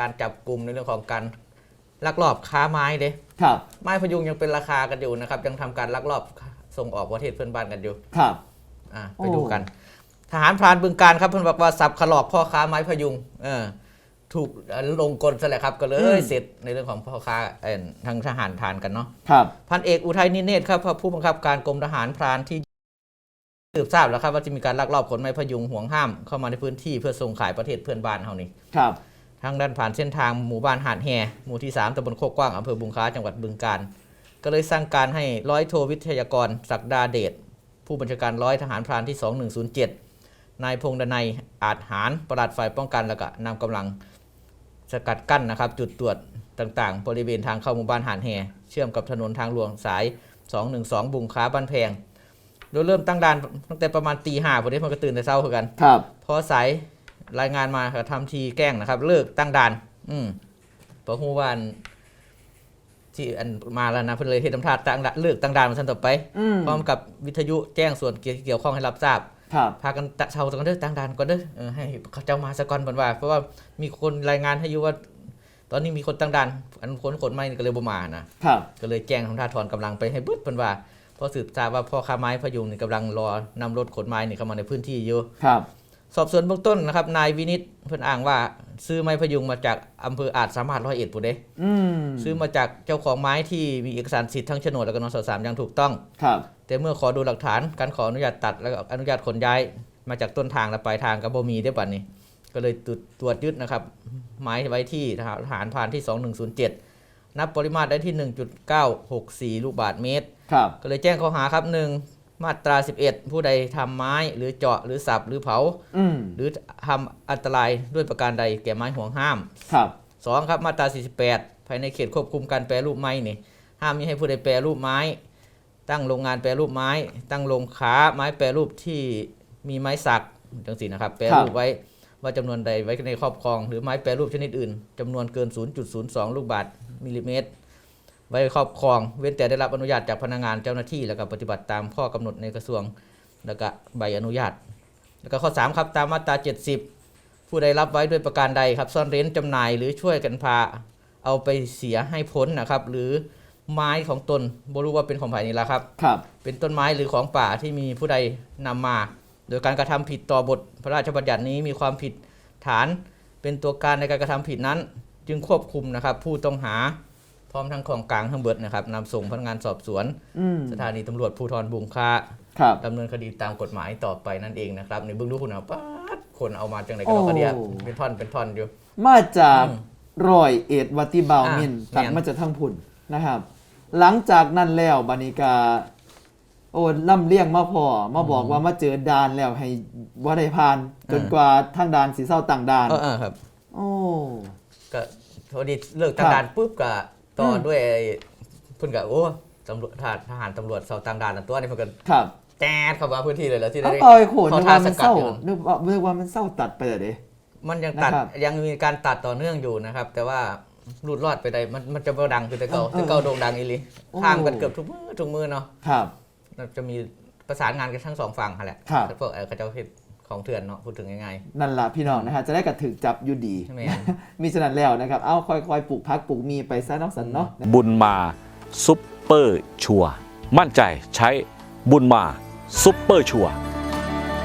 การจับกลุ่มในเรื่องของการลักลอบค้าไม้เด้ครับ ไม้พยุงยังเป็นราคากันอยู่นะครับ ยังทำการลักลอบส่งออกประเทศเพื่อนบ้านกันอยู่ครับ อะไปโอ้ดูกัน ทหารพรานบึงการครับเพื่อนบอกว่าสับขลอกพ่อค้าไม้พยุงเออถูกลงกลซะแหละครับก็เลยเสร็จในเรื่องของพ่อค้าเอ่อทางทหารทานกันเนาะ ครับ พันเอกอุทัยนิเนตรครับผู้บังคับการกรมทหารพรานที่สืบทราบแล้วครับว่าจะมีการลักลอบขนไม้พยุงห่วงห้ามเข้ามาในพื้นที่เพื่อส่งขายประเทศเพื่อนบ้านเฮานี่ครับ ทางด้านผ่านเส้นทางหมู่บ้านหาดแฮหมู่ที่ 3ตำบลโคกกว้างอำเภอบุงค้าจังหวัดบึงกาฬก็เลยสั่งการให้ร้อยโทวิทยากรศักดาเดชผู้บัญชาการร้อยทหารพรานที่ 2107 นายพงษ์ดนัยอาจหารประหลัดฝ่ายป้องกันแล้วก็นำกำลังสกัดกั้นนะครับ จุดตรวจต่างๆ บริเวณทางเข้าหมู่บ้านหานแฮเชื่อมกับถนนทางหลวงสาย 212 บุงค้าบ้านแพงโดยเริ่มตั้งด่านตั้งแต่ประมาณตีห้าพอดีมันก็ตื่นแต่เช้าคือกัน ครับ พอสาย รายงานมาก็ทำทีแกล้งนะครับ เลิกตั้งด่าน อืมเพราะฮู้ว่าอันที่อันมาแล้วนะเพิ่นเลยเฮ็ดทำท่าตั้งด่านเลิกตั้งด่านมาทันต่อไป อืมพร้อมกับวิทยุแจ้งส่วนเกี่ยวข้องให้รับทราบ ครับพากันตะเชาตกันเด้อตั้งด่านก่อนเด้อเออให้เขาเจ้ามาซะก่อนเพิ่นว่า เพราะว่ามีคนรายงานให้อยู่ว่า ตอนนี้มีคนตั้งด่าน อันคนขนไม้นี่ก็เลยบ่มานะ ครับ ก็เลยแจ้งทำท่าถอนกำลังไปให้เบิดเพิ่นว่าพอสืบทราบว่าพ่อค้าไม้พยุงนี่กำลังรอนำรถขนไม้นี่เข้ามาในพื้นที่อยู่ ครับ สอบสวนเบื้องต้นนะครับนายวินิตเพิ่นอ้างว่า ซื้อไม้พยุงมาจากอำเภออาจสามารถร้อยเอ็ดปุ๊เด้อืมซื้อมาจากเจ้าของไม้ที่มีเอกสารสิทธิ์ทั้งโฉนดและก็นสสามอย่างถูกต้อง ครับ แต่เมื่อขอดูหลักฐานการขออนุญาตตัดแล้วก็อนุญาตขนย้ายมาจากต้นทางและปลายทางก็บ่มีได้บัดนี้ ก็เลยตรวจตรวจยึดนะครับไม้ไว้ที่ทหารพรานที่ 2107 นับปริมาตรได้ที่ 1.964 ลูกบาทเมตร ครับ ก็เลยแจ้งข้อหาครับ1 มาตรา 11 ผู้ใดทำไม้หรือเจาะหรือสับหรือเผาอืมหรือทำอันตรายด้วยประการใดแก่ไม้ห่วงห้ามครับ2ครับมาตรา 48 ภายในเขตควบคุมการแปรรูปไม้นี่ห้ามมิให้ผู้ใดแปรรูปไม้ ตั้งโรงงานแปรรูปไม้ ตั้งโรงค้าไม้แปรรูปที่มีไม้สักจังสีนะครับ แปรรูปไว้ว่าจำนวนใดไว้ในครอบครอง หรือไม้แปรรูปชนิดอื่นจำนวนเกิน 0.02 ลูกบาทมิลลิเมตร ไว้ครอบครอง เว้นแต่ได้รับอนุญาตจากพนักงานเจ้าหน้าที่แล้วก็ปฏิบัติตามข้อกำหนดในกระทรวงแล้วก็ใบอนุญาต แล้วก็ข้อ 3 ครับตามมาตรา 70 ผู้ใดรับไว้ด้วยประการใดครับ ซ่อนเร้นจำหน่ายหรือช่วยกันพาเอาไปเสียให้พ้นนะครับ หรือไม้ของตนบ่รู้ว่าเป็นของภายนี้ละครับครับ เป็นต้นไม้หรือของป่าที่มีผู้ใดนำมา โดยการกระทำผิดต่อบทพระราชบัญญัตินี้มีความผิดฐานเป็นตัวการในการกระทำผิดนั้น จึงควบคุมนะครับ ผู้ต้องหา พร้อมทั้งของกลางทั้งเบิดนะครับนำส่งพนักงานสอบสวนอืมสถานีตำรวจภูธรบุงค้าครับดำเนินคดีตามกฎหมายต่อไปนั่นเองนะครับในเบื้องดูคุณเอาป๊าดคนเอามาจังไหนกันเราก็เดียโอ้เป็นท่อนเป็นท่อนอยู่ มาจากอืมรอยเอ็ดวัติบาวมินอ่าตัดแม่นมาจากทางพุ่นนะครับ หลังจากนั้นแล้วบานิกาโอ้ล่ำเลี่ยงมาพอมาบอกว่ามาเจอดานแล้วให้ว่าได้ผ่าน จนกว่าทางดานสีเศร้าต่างดานเออเออครับ โอ้ก็พอดีเลิกทางด่านปุ๊บก็ ต่ออม ด้วยไอ้เพิ่นก็โอ้ตำรวจทหารทหารตำรวจเสาต่างด่านนั่นตัวนี้เพิ่นก็ครับแจ๊ดเข้ามาพื้นที่เลยแล้วที่ได้เอาเอาไอ้โขนเขานึกท่าว่าสมันกัเศดร้าอยู่นึกว่านึกว่ามันเศร้าตัดไปเลย มันยังตัดนะครับยังมีการตัดต่อเนื่องอยู่นะครับ แต่ว่าหลุดรอดไปได้มันมันจะบ่ดังคือแต่เก่าเออแต่เก่าโด่งดังอีหลีโอ้ ข้ามกันเกือบทุกมือทุกมือเนาะครับจะมีประสานงานกันทั้งสองฝั่งค่ะแหละครับ พวกเออเขาเจ้าเฮ็ด ของเถื่อนเนาะพูดถึงง่ายนั่นล่ะพี่น้องนะฮะจะได้กระถึกจับอยู่ดีๆใช่ไหมมีฉะนั้นแล้วนะครับ เอาค่อยๆปลูกพักปลูกมีไปซะนอกสันเนาะบุญมาซุปเปอร์ชัวร์มั่นใจใช้บุญมาซุปเปอร์ชัวร์